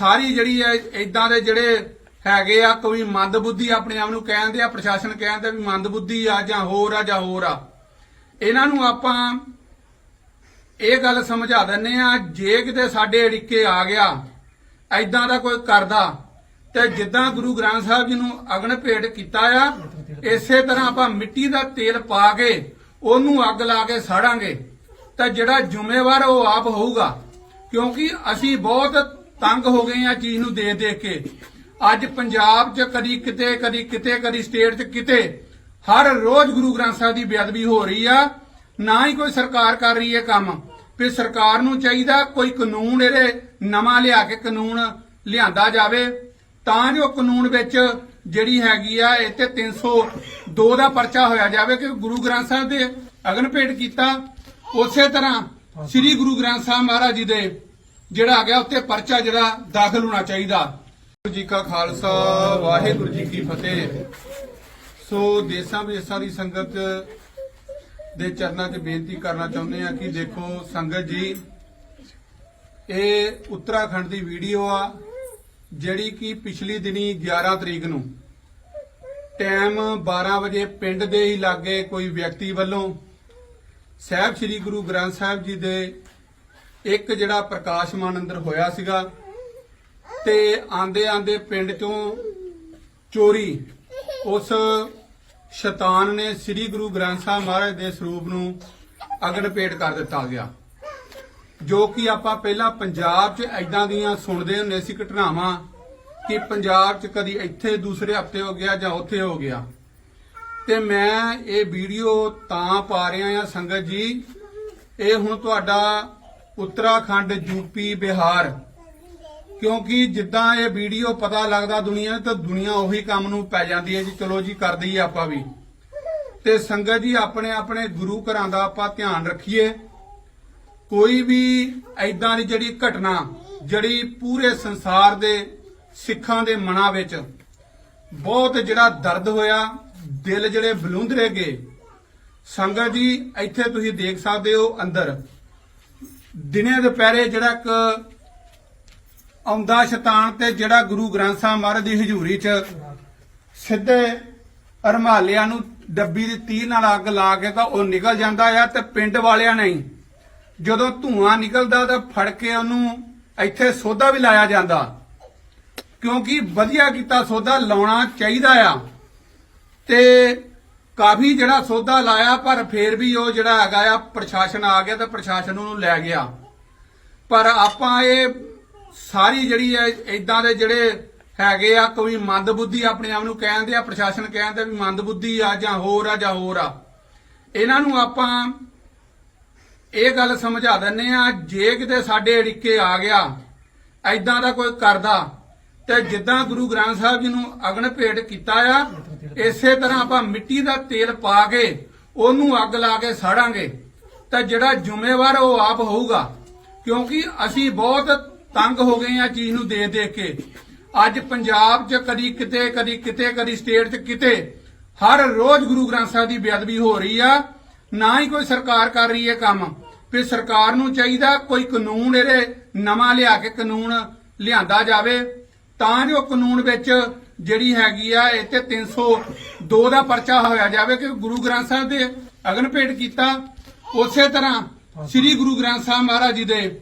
ਸਾਰੀ ਜਿਹੜੀ ਹੈ ਇਦਾਂ ਦੇ ਜਿਹੜੇ ਹੈਗੇ ਆ, ਕੋਈ ਮੰਦਬੁੱਧੀ ਆਪਣੇ ਆਪ ਨੂੰ ਕਹਿੰਦੇ ਆ, ਪ੍ਰਸ਼ਾਸਨ ਕਹਿੰਦੇ ਵੀ ਮੰਦਬੁੱਧੀ ਆ ਜਾਂ ਹੋਰ ਆ ਜਾਂ ਹੋਰ ਆ। ਇਹਨਾਂ ਨੂੰ ਆਪਾਂ ਇਹ ਗੱਲ ਸਮਝਾ ਦਿੰਨੇ ਆ, ਜੇ ਕਿਤੇ ਸਾਡੇ ਅੜਿੱਕੇ ਆ ਗਿਆ ਐਦਾਂ ਦਾ ਕੋਈ ਕਰਦਾ, ਤੇ ਜਿੱਦਾਂ ਗੁਰੂ ਗ੍ਰੰਥ ਸਾਹਿਬ ਜੀ ਨੂੰ ਅਗਨ ਭੇਟ ਕੀਤਾ ਆ, ਇਸੇ ਤਰ੍ਹਾਂ ਆਪਾਂ ਮਿੱਟੀ ਦਾ ਤੇਲ ਪਾ ਕੇ ਉਹਨੂੰ ਅੱਗ ਲਾ ਕੇ ਸਾੜਾਂਗੇ, ਤਾਂ ਜਿਹੜਾ ਜ਼ਿੰਮੇਵਾਰ ਉਹ ਆਪ ਹੋਊਗਾ। ਕਿਉਂਕਿ ਅਸੀਂ ਬਹੁਤ ਤੰਗ ਹੋ ਗਏ ਆ ਚੀਜ਼ ਨੂੰ ਦੇਖ ਦੇਖ ਕੇ। ਅੱਜ ਪੰਜਾਬ 'ਚ ਕਦੀ ਕਿਤੇ ਕਦੀ ਕਿਤੇ, ਕਦੀ ਸਟੇਟ 'ਚ ਕਿਤੇ ਹਰ ਰੋਜ਼ ਗੁਰੂ ਗ੍ਰੰਥ ਸਾਹਿਬ ਦੀ ਬੇਅਦਬੀ ਹੋ ਰਹੀ ਆ। ਨਾ ਹੀ ਕੋਈ ਸਰਕਾਰ ਕਰ ਰਹੀ ਹੈ ਕੰਮ। ਵੀ ਸਰਕਾਰ ਨੂੰ ਚਾਹੀਦਾ ਕੋਈ ਕਾਨੂੰਨ ਇਹਦੇ ਨਵਾਂ ਲਿਆ ਕੇ ਕਾਨੂੰਨ ਲਿਆਂਦਾ ਜਾਵੇ। ਤਾਂ ਜੋ ਕਾਨੂੰਨ ਵਿੱਚ ਜਿਹੜੀ ਹੈਗੀ ਆ, ਇਹ ਤੇ 302 ਦਾ ਪਰਚਾ ਹੋਇਆ ਜਾਵੇ ਕਿ ਗੁਰੂ ਗ੍ਰੰਥ ਸਾਹਿਬ ਦੇ ਅਗਨ ਭੇਟ ਕੀਤਾ। ਉਸੇ ਤਰ੍ਹਾਂ ਸ੍ਰੀ ਗੁਰੂ ਗ੍ਰੰਥ ਸਾਹਿਬ ਮਹਾਰਾਜ ਜੀ ਦੇ ਜਿਹੜਾ ਆ ਗਿਆ ਉੱਤੇ ਪਰਚਾ ਜਿਹੜਾ ਦਾਖਲ ਹੋਣਾ ਚਾਹੀਦਾ। ਵਾਹਿਗੁਰੂ ਜੀ ਕਾ ਖਾਲਸਾ, ਵਾਹਿਗੁਰੂ ਜੀ ਕੀ ਫਤਿਹ। ਸੋ ਦੇਸਾਂ ਵਿਦੇਸਾਂ ਦੀ ਸੰਗਤ ਦੇ ਚਰਨਾਂ 'ਚ ਬੇਨਤੀ ਕਰਨਾ ਚਾਹੁੰਦੇ ਆ ਕਿ ਦੇਖੋ ਸੰਗਤ ਜੀ, ਇਹ ਉੱਤਰਾਖੰਡ ਦੀ ਵੀਡੀਓ ਆ, ਜਿਹੜੀ ਕਿ ਪਿਛਲੀ ਦਿਨੀ 11 ਤਰੀਕ ਨੂੰ ਟਾਈਮ 12 ਵਜੇ ਪਿੰਡ ਦੇ ਹੀ ਲਾਗੇ ਕੋਈ ਵਿਅਕਤੀ ਵੱਲੋਂ ਸਾਹਿਬ ਸ੍ਰੀ ਗੁਰੂ ਗ੍ਰੰਥ ਸਾਹਿਬ ਜੀ ਦੇ ਇੱਕ ਜਿਹੜਾ ਪ੍ਰਕਾਸ਼ਮਾਨ ਅੰਦਰ ਹੋਇਆ ਸੀਗਾ ਤੇ ਆਂਦੇ ਆਂਦੇ ਪਿੰਡ ਚੋਂ ਚੋਰੀ ਉਸ ਸ਼ੈਤਾਨ ਨੇ ਸ੍ਰੀ ਗੁਰੂ ਗ੍ਰੰਥ ਸਾਹਿਬ ਮਹਾਰਾਜ ਦੇ ਸਰੂਪ ਨੂੰ ਅਗਨ ਪੇਟ ਕਰ ਦਿੱਤਾ ਗਿਆ। ਜੋ ਕਿ ਆਪਾਂ ਪਹਿਲਾਂ ਪੰਜਾਬ 'ਚ ਐਦਾਂ ਦੀਆਂ ਸੁਣਦੇ ਹੁੰਦੇ ਸੀ ਘਟਨਾਵਾਂ ਕਿ ਪੰਜਾਬ 'ਚ ਕਦੀ ਇੱਥੇ ਦੂਸਰੇ ਹਫ਼ਤੇ ਹੋ ਗਿਆ ਜਾਂ ਉੱਥੇ ਹੋ ਗਿਆ। ਤੇ ਮੈਂ ਇਹ ਵੀਡੀਓ ਤਾਂ ਪਾ ਰਿਹਾ ਆ ਸੰਗਤ ਜੀ, ਇਹ ਹੁਣ ਤੁਹਾਡਾ ਉੱਤਰਾਖੰਡ ਯੂਪੀ ਬਿਹਾਰ। ਕਿਉਂਕਿ ਜਿੱਦਾਂ ਇਹ ਵੀਡੀਓ ਪਤਾ ਲੱਗਦਾ ਦੁਨੀਆ ਨੂੰ ਤਾਂ ਦੁਨੀਆ ਉਹੀ ਕੰਮ ਨੂੰ ਪੈ ਜਾਂਦੀ ਹੈ ਜੀ। ਚਲੋ ਜੀ, ਕਰ ਦਈਏ ਆਪਾਂ ਵੀ। ਤੇ ਸੰਗਤ ਜੀ, ਆਪਣੇ ਆਪਣੇ ਗੁਰੂ ਘਰਾਂ ਦਾ ਆਪਾਂ ਧਿਆਨ ਰੱਖੀਏ। ਕੋਈ ਵੀ ਐਦਾਂ ਦੀ ਜਿਹੜੀ ਘਟਨਾ, ਜਿਹੜੀ ਪੂਰੇ ਸੰਸਾਰ ਦੇ ਸਿੱਖਾਂ ਦੇ ਮਨਾਂ ਵਿੱਚ ਬਹੁਤ ਜਿਹੜਾ ਦਰਦ ਹੋਇਆ, ਦਿਲ ਜਿਹੜੇ ਬਲੂੰਦਰੇ ਗਏ। ਸੰਗਤ ਜੀ, ਇੱਥੇ ਤੁਸੀਂ ਦੇਖ ਸਕਦੇ ਹੋ ਅੰਦਰ। ਦਿਨੇ ਦੁਪਹਿਰੇ ਜਿਹੜਾ ਇੱਕ ਆਉਂਦਾ ਸ਼ੈਤਾਨ ਤੇ ਜਿਹੜਾ ਗੁਰੂ ਗ੍ਰੰਥ ਸਾਹਿਬ ਮਹਾਰਾਜ ਦੀ ਹਜ਼ੂਰੀ 'ਚ ਸਿੱਧੇ ਅਰਮਾਲਿਆਂ ਨੂੰ ਡੱਬੀ ਦੀ ਤੀਰ ਨਾਲ ਅੱਗ ਲਾ ਕੇ ਤਾਂ ਉਹ ਨਿਕਲ ਜਾਂਦਾ ਆ ਤੇ ਪਿੰਡ ਵਾਲਿਆਂ ਨਹੀਂ ਜਦੋਂ ਧੂਆਂ ਨਿਕਲਦਾ ਤਾਂ ਫੜ ਕੇ ਉਹਨੂੰ ਇੱਥੇ ਸੋਧਾ ਵੀ ਲਾਇਆ ਜਾਂਦਾ। ਕਿਉਂਕਿ ਵਧੀਆ ਕੀਤਾ ਸੋਧਾ ਲਾਉਣਾ ਚਾਹੀਦਾ ਆ। ਤੇ ਕਾਫੀ ਜਿਹੜਾ ਸੌਦਾ ਲਾਇਆ, ਪਰ ਫੇਰ ਵੀ ਉਹ ਜਿਹੜਾ ਹੈਗਾ ਆ, ਪ੍ਰਸ਼ਾਸਨ ਆ ਗਿਆ ਤੇ ਪ੍ਰਸ਼ਾਸਨ ਉਹਨੂੰ ਲੈ ਗਿਆ। ਪਰ ਆਪਾਂ ਇਹ ਸਾਰੀ ਜਿਹੜੀ ਹੈ ਇਦਾਂ ਦੇ ਜਿਹੜੇ ਹੈਗੇ ਆ, ਕੋਈ ਮੰਦਬੁੱਧੀ ਆਪਣੇ ਆਪ ਨੂੰ ਕਹਿੰਦੇ ਆ, ਪ੍ਰਸ਼ਾਸਨ ਕਹਿੰਦੇ ਵੀ ਮੰਦਬੁੱਧੀ ਆ ਜਾਂ ਹੋਰ ਆ ਜਾਂ ਹੋਰ ਆ। ਇਹਨਾਂ ਨੂੰ ਆਪਾਂ ਇਹ ਗੱਲ ਸਮਝਾ ਦਿੰਨੇ ਆ, ਜੇ ਕਿਤੇ ਸਾਡੇ ਅੜਿੱਕੇ ਆ ਗਿਆ ਐਦਾਂ ਦਾ ਕੋਈ ਕਰਦਾ, ਤੇ ਜਿੱਦਾਂ ਗੁਰੂ ਗ੍ਰੰਥ ਸਾਹਿਬ ਜੀ ਨੂੰ ਅਗਨ ਭੇਟ ਕੀਤਾ ਆ ਇਸੇ ਤਰ੍ਹਾਂ ਆਪਾਂ ਮਿੱਟੀ ਦਾ ਤੇਲ ਪਾ ਕੇ ਉਹਨੂੰ ਅੱਗ ਲਾ ਕੇ ਸਾੜਾਂਗੇ, ਤਾਂ ਜਿਹੜਾ ਜ਼ਿੰਮੇਵਾਰ ਉਹ ਆਪ ਹੋਊਗਾ। ਕਿਉਂਕਿ ਅਸੀਂ ਬਹੁਤ ਤੰਗ ਹੋ ਗਏ ਆ ਚੀਜ਼ ਨੂੰ ਦੇਖ ਦੇਖ ਕੇ। ਅੱਜ ਪੰਜਾਬ 'ਚ ਕਦੀ ਕਿਤੇ ਕਦੀ ਕਿਤੇ, ਕਦੀ ਸਟੇਟ 'ਚ ਕਿਤੇ ਹਰ ਰੋਜ਼ ਗੁਰੂ ਗ੍ਰੰਥ ਸਾਹਿਬ ਦੀ ਬੇਅਦਬੀ ਹੋ ਰਹੀ ਆ। ਨਾ ਹੀ ਕੋਈ ਸਰਕਾਰ ਕਰ ਰਹੀ ਹੈ ਕੰਮ। ਵੀ ਸਰਕਾਰ ਨੂੰ ਚਾਹੀਦਾ ਕੋਈ ਕਾਨੂੰਨ ਇਹਦੇ ਨਵਾਂ ਲਿਆ ਕੇ ਕਾਨੂੰਨ ਲਿਆਂਦਾ ਜਾਵੇ। ਤਾਂ ਜੋ ਕਾਨੂੰਨ ਵਿੱਚ ਜਿਹੜੀ ਹੈਗੀ ਆ, ਇਹ ਤੇ 302 ਦਾ ਪਰਚਾ ਹੋਇਆ ਜਾਵੇ ਕਿ ਗੁਰੂ ਗ੍ਰੰਥ ਸਾਹਿਬ ਦੇ ਅਗਨ ਭੇਟ ਕੀਤਾ। ਉਸੇ ਤਰ੍ਹਾਂ ਸ੍ਰੀ ਗੁਰੂ ਗ੍ਰੰਥ ਸਾਹਿਬ ਮਹਾਰਾਜ ਜੀ ਦੇ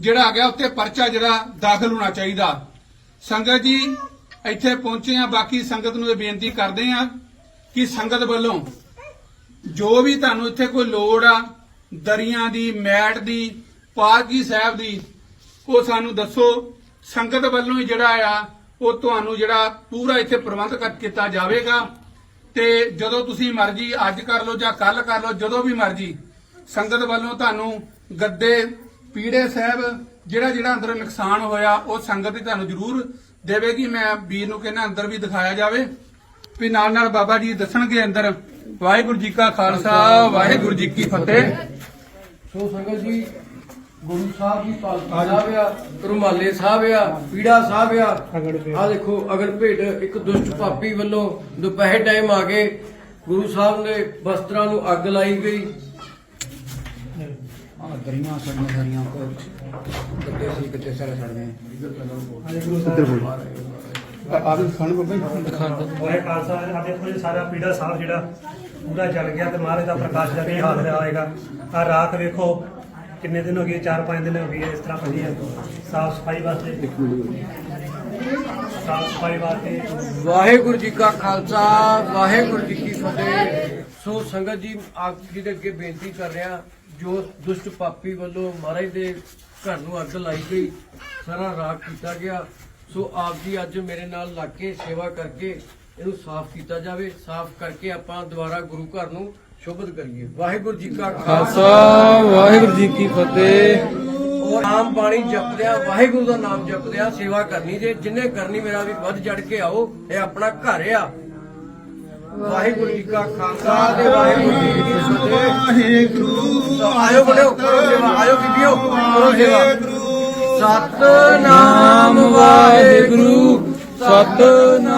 ਜਿਹੜਾ ਆ ਗਿਆ ਉੱਤੇ ਪਰਚਾ ਜਿਹੜਾ ਦਾਖਲ ਹੋਣਾ ਚਾਹੀਦਾ। ਸੰਗਤ ਜੀ, ਇੱਥੇ ਪਹੁੰਚੇ ਆ। ਬਾਕੀ ਸੰਗਤ ਨੂੰ ਇਹ ਬੇਨਤੀ ਕਰਦੇ ਆ ਕਿ ਸੰਗਤ ਵੱਲੋਂ ਜੋ ਵੀ ਤੁਹਾਨੂੰ ਇੱਥੇ ਕੋਈ ਲੋੜ ਆ, ਦਰੀਆਂ ਦੀ, ਮੈਟ ਦੀ, ਪਾਲਕੀ ਸਾਹਿਬ ਦੀ, ਉਹ ਸਾਨੂੰ ਦੱਸੋ। ਸੰਗਤ ਵੱਲੋਂ ਹੀ ਜਿਹੜਾ ਆ ਉਹ ਤੁਹਾਨੂੰ ਜਿਹੜਾ ਪੂਰਾ ਇੱਥੇ ਪ੍ਰਬੰਧ ਕੀਤਾ ਜਾਵੇਗਾ। ਤੇ ਜਦੋਂ ਤੁਸੀਂ ਮਰਜ਼ੀ ਅੱਜ ਕਰ ਲਓ ਜਾਂ ਕੱਲ ਕਰ ਲਓ, ਜਦੋਂ ਵੀ ਮਰਜ਼ੀ, ਸੰਗਤ ਵੱਲੋਂ ਤੁਹਾਨੂੰ ਗੱਦੇ, ਪੀੜੇ ਸਾਹਿਬ ਜਿਹੜਾ ਜਿਹੜਾ ਅੰਦਰ ਨੁਕਸਾਨ ਹੋਇਆ, ਉਹ ਸੰਗਤ ਹੀ ਤੁਹਾਨੂੰ ਜ਼ਰੂਰ ਦੇਵੇਗੀ। ਮੈਂ ਵੀਰ ਨੂੰ ਕਹਿੰਦਾ ਅੰਦਰ ਵੀ ਦਿਖਾਇਆ ਜਾਵੇ। ਵੀ ਨਾਲ ਨਾਲ ਬਾਬਾ ਜੀ ਦੱਸਣਗੇ ਅੰਦਰ, ਵਾਹਿਗੁਰੂ ਜੀ ਕਾ ਖਾਲਸਾ, ਵਾਹਿਗੁਰੂ ਜੀ ਕੀ ਫਤਿਹ। ਸੋ ਸੰਗਤ ਜੀ ਗੁਰੂ ਸਾਹਿਬ ਦੀ ਪਾਲਕੀ ਸਾਹਿਬ ਆ ਰੁਮਾਲੇ ਸਾਹਿਬ ਆ ਪੀੜਾ ਸਾਹਿਬ ਆ। ਆ ਦੇਖੋ ਅਗਰ ਭੇਟ ਇੱਕ ਦੁਸ਼ਟ ਪਾਪੀ ਵੱਲੋਂ ਦੁਪਹਿਰ ਟਾਈਮ ਆ ਕੇ ਗੁਰੂ ਸਾਹਿਬ ਦੇ ਵਸਤਰਾਂ ਨੂੰ ਅੱਗ ਲਾਈ ਗਈ। ਆ ਦਰੀਆਂ ਸੜੀਆਂ ਸਾਰੀਆਂ ਗੱਡੇ ਸੀ ਕਿਤੇ ਸਾਰੇ ਸੜ ਗਏ? ਆਪ ਖਾਣ ਬਾਬਾ ਵਾਹਿ ਖਾਲਸਾ ਆ ਦੇਖੋ ਜੀ ਸਾਰਾ ਪੀੜਾ ਸਾਹਿਬ ਜਿਹੜਾ ਪੂਰਾ ਜਲ ਗਿਆ ਤੇ ਮਹਾਰਾਜ ਦਾ ਪ੍ਰਕਾਸ਼ ਦਾ ਕੀ ਹਾਲ ਰਿਹਾ ਹੋਏਗਾ? ਆ ਰਾਤ ਵੇਖੋ ਕਿੰਨੇ ਦਿਨ ਹੋ ਗਏ? 4-5 ਦਿਨ ਹੋ ਗਏ ਇਸ ਤਰ੍ਹਾਂ ਪਈ ਹੈ ਸਾਫ਼ ਸਫ਼ਾਈ ਵਾਸਤੇ? ਸਾਫ਼ ਸਫ਼ਾਈ ਵਾਸਤੇ? ਵਾਹਿਗੁਰੂ ਜੀ ਕਾ ਖਾਲਸਾ ਵਾਹਿਗੁਰੂ ਜੀ ਕੀ ਫਤਿਹ। ਸੋ ਸੰਗਤ ਜੀ ਆਪ ਜੀ ਦੇ ਅੱਗੇ ਬੇਨਤੀ ਕਰ ਰਿਹਾ ਜੋ ਦੁਸ਼ਟ ਪਾਪੀ ਵੱਲੋਂ ਮਹਾਰਾਜ ਦੇ ਘਰ ਨੂੰ ਅੱਗ ਲਾਈ ਗਈ ਸਾਰਾ ਰਾਖ ਕੀਤਾ ਗਿਆ। ਸੋ ਆਪ ਜੀ ਅੱਜ ਮੇਰੇ ਨਾਲ ਲੱਗ ਕੇ ਸੇਵਾ ਕਰਕੇ ਇਹਨੂੰ ਸਾਫ਼ ਕੀਤਾ ਜਾਵੇ। ਸਾਫ਼ ਕਰਕੇ ਆਪਾਂ ਦੁਬਾਰਾ ਗੁਰੂ ਘਰ ਨੂੰ ਸ਼ੁਭਤ ਕਰੀਏ। ਵਾਹਿਗੁਰੂ ਜੀ ਕਾ ਖਾਲਸਾ। ਵਾਹਿਗੁਰੂ ਜੀ ਕੀ ਫਤਿਹ। ਔਰ ਨਾਮ ਬਾਣੀ ਜਪਦਿਆਂ ਵਾਹਿਗੁਰੂ ਦਾ ਨਾਮ ਜਪਦਿਆਂ ਸੇਵਾ ਕਰਨੀ ਜੇ ਜਿੰਨੇ ਕਰਨੀ ਮੇਰਾ ਵੀ ਵੱਧ ਚੜ ਕੇ ਆਓ ਇਹ ਆਪਣਾ ਘਰ ਆ। ਵਾਹਿਗੁਰੂ ਜੀ ਕਾ ਖਾਲਸਾ ਤੇ ਵਾਹਿਗੁਰੂ ਜੀ ਕੀ ਫਤਿਹ। ਵਾਹਿਗੁਰੂ ਆਇਓ ਕਰੋ ਸੇਵਾ ਆਇਓ ਬੀਬੀਓ ਕਰੋ ਸੇਵਾ। ਸਤਨਾਮ ਵਾਹਿਗੁਰੂ ਸਤਨਾਮ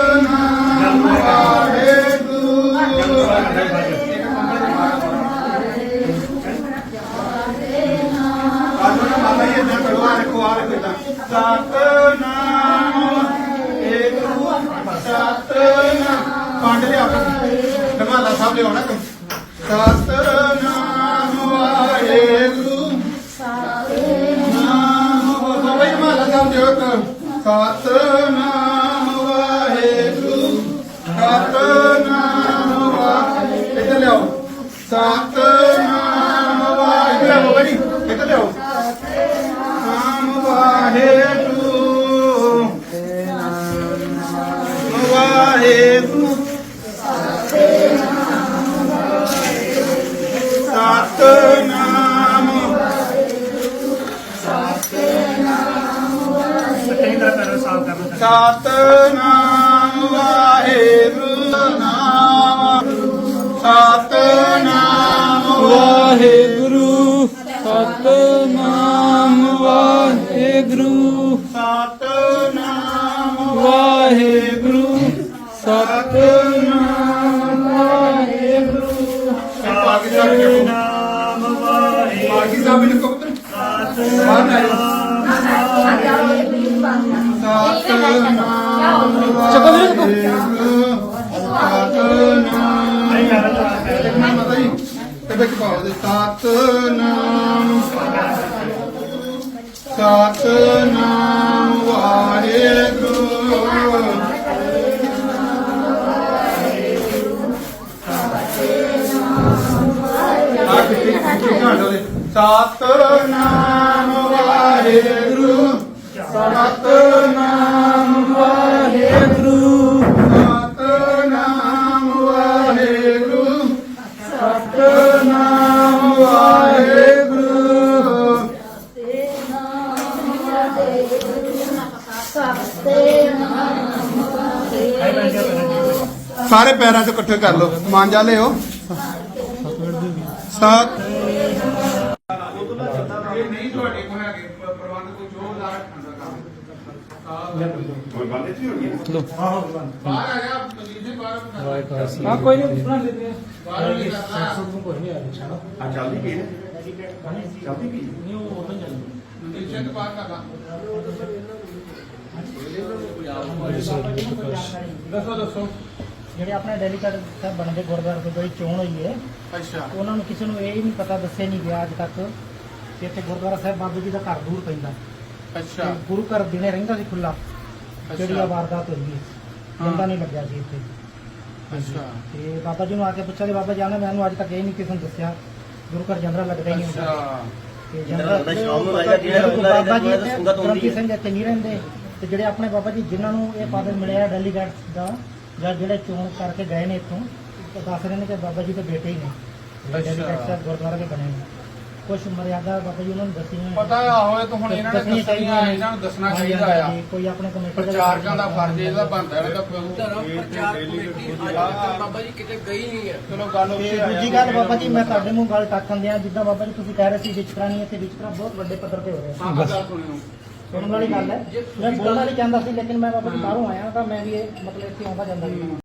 ਪਾਲੋਗੇ ਬਾਬਾ ਜੀ ਪੰਡ ਲਿਆ ਨਗਾਲਾ ਸਾਹਿਬ ਲਿਆਉਣਾ ਤੂੰ ਸਤਨਾਮ ਵਾਹਿਗੁਰੂ। ਨਾਮ ਬਾਬਾ ਜੀ ਸਾਹਿਬ ਦਿਓ ਸਤਨਾਮ ਵਾਹਿਗੁਰੂ। ਸਤਨਾਮ ਵਾਹਿਗੁਰੂ। ਇੱਧਰ ਲਿਆਓ। ਸਤਨਾਮ ਵਿੱਚ ਪਾਓ ਦੇ ਸਤਨਾਮ ਸਤਨਾਮ ਵਾਹਿਗੁਰੂ। ਆ ਕਿੱਥੇ ਕਿੱਥੇ ਘਾਟੋ ਦੇ। ਸਤਨਾਮ ਸਾਰੇ ਪੈਰਾਂ ਤੋਂ ਇਕੱਠੇ ਕਰ ਲਓ। ਮਾਂਜਾ ਲਿਓ। ਸਤ। ਇਹ ਨਹੀਂ ਤੁਹਾਡੇ ਕੋਲ ਹੈਗੇ ਪ- ਪ੍ਰਬੰਧ ਕੋਈ ਜ਼ੋਰਦਾਰ ਰੱਖਣ ਦਾ ਕੰਮ ਲੋ ਬਾਹਰ ਆ। ਗਿਆ ਮਜੀਦ ਜੀ ਬਾਹਰ ਹਾਂ। ਕੋਈ ਨਹੀਂ ਬਣਾ ਲੈਂਦੇ ਆ ਬਾਹਰ ਵੀ ਕਰਦਾ ਨੀਚੇ ਤੋਂ ਬਾਹਰ ਕਰਦਾ ਦੱਸੋ ਦੱਸੋ। ਜਿਹੜੇ ਆਪਣੇ ਡੈਲੀਗੇਟ ਸਾਹਿਬ ਬਣਦੇ ਗੁਰਦੁਆਰੇ ਤੋਂ ਜਿਹੜੀ ਚੋਣ ਹੋਈ ਹੈ। ਅੱਛਾ। ਉਹਨਾਂ ਨੂੰ ਕਿਸੇ ਨੂੰ ਇਹ ਹੀ ਨਹੀਂ ਪਤਾ ਦੱਸਿਆ ਨਹੀਂ ਗਿਆ ਅੱਜ ਤੱਕ ਕਿ ਇੱਥੇ ਗੁਰਦੁਆਰਾ ਸਾਹਿਬ ਬਾਬੇ ਜੀ ਦਾ ਘਰ ਦੂਰ ਪੈਂਦਾ। ਅੱਛਾ। ਗੁਰੂ ਘਰ ਦਿਨੇ ਰਹਿੰਦਾ ਸੀ ਖੁੱਲਾ ਜਿਹੜੀ। ਆ ਵਾਰਦਾਤ ਹੋਈ ਹੈ। ਜਿੰਦਾ ਨਹੀਂ ਲੱਗਿਆ ਸੀ ਇੱਥੇ। ਅੱਛਾ। ਤੇ ਬਾਬਾ ਜੀ ਨੂੰ ਆ ਕੇ ਪੁੱਛਿਆ ਕਿ ਬਾਬਾ ਜਾਨੇ ਮੈਨੂੰ ਅੱਜ ਤੱਕ ਇਹ ਨਹੀਂ ਕਿਸੇ ਨੂੰ ਦੱਸਿਆ। ਗੁਰੂ ਘਰ ਜੰਦਰਾ ਲੱਗਦਾ ਹੀ ਨਹੀਂ ਹੁੰਦਾ ਸ਼ਾਮ ਨੂੰ ਆਏਗਾ, ਜਿਹੜਾ ਬਾਬਾ ਜੀ ਸੰਗਤ ਹੁੰਦੀ ਹੈ। ਇੱਥੇ ਨਹੀਂ ਰਹਿੰਦੇ ਤੇ ਜਿਹੜੇ ਆਪਣੇ ਬਾਬਾ ਜੀ ਜਿਨ੍ਹਾਂ ਨੂੰ ਇਹ ਪਦ ਮਿਲਿਆ ਡੈਲੀਗੇਟ ਦਾ ਜਾਂ ਜਿਹੜੇ ਚੋਣ ਕਰਕੇ ਗਏ ਨੇ ਇੱਥੋਂ ਦੱਸ ਰਹੇ ਨੇ ਕਿ ਬਾਬਾ ਜੀ ਦੇ ਬੇਟੇ ਹੀ ਨੇ ਅੱਛਾ। ਡੈਲੀਗੇਟ ਸਾਹਿਬ ਗੁਰਦੁਆਰਾ ਦੇ ਬਣੇ ਨੇ ਕੁਝ ਮਰਿਆਦਾ ਬਾਬਾ ਜੀ ਉਹਨਾਂ ਨੂੰ ਦੱਸੀਆਂ ਪਤਾ ਆ ਹੋਏ ਤਾਂ ਹੁਣ ਇਹਨਾਂ ਨੇ ਦੱਸਣੀਆਂ ਦੱਸਣੀਆਂ ਇਹਨਾਂ ਨੂੰ ਦੱਸਣਾ ਹਾਂਜੀ, ਚਾਹੀਦਾ ਆ। ਹਾਂਜੀ, ਕੋਈ ਆਪਣੇ ਕਮੇਟੀ ਦਾ ਪ੍ਰਚਾਰਕਾਂ ਦਾ ਫਰਜ਼ ਇਹਦਾ ਬਣਦਾ ਇਹਨਾਂ ਦਾ ਧਰਮ ਪ੍ਰਚਾਰ ਕਮੇਟੀ ਅੱਜ ਤੱਕ ਬਾਬਾ ਜੀ ਕਿਤੇ ਗਈ ਨਹੀਂ ਹੈ। ਚਲੋ ਗੱਲ ਉੱਥੇ ਤੇ ਆ ਦੂਜੀ ਗੱਲ ਬਾਬਾ ਜੀ ਮੈਂ ਤੁਹਾਡੇ ਮੂੰਹ ਗੱਲ ਟਾਕਣ ਦਿਆਂ ਜਿੱਦਾਂ ਬਾਬਾ ਜੀ ਤੁਸੀਂ ਕਹਿ ਰਹੇ ਸੀ ਵਿਚਕਰਾ ਨਹੀਂ ਇੱਥੇ ਵਿਚਕਰਾ ਬਹੁਤ ਵੱਡੇ ਪੱਧਰ ਤੇ ਹੋ ਰਿਹਾ। ਹਾਂ ਗੱਲ ਸੁਣਿਓ ਸੁਣਨ ਵਾਲੀ ਗੱਲ ਹੈ। ਮੈਂ ਬੋਲਣਾ ਨਹੀਂ ਚਾਹੁੰਦਾ ਸੀ ਲੇਕਿਨ ਮੈਂ ਬਾਬਾ ਜੀ ਬਾਹਰੋਂ ਆਇਆ ਤਾਂ ਮੈਂ ਵੀ ਇਹ ਮਤਲਬ ਇੱਥੇ ਆਉਂਦਾ ਜਾਂਦਾ ਸੀ।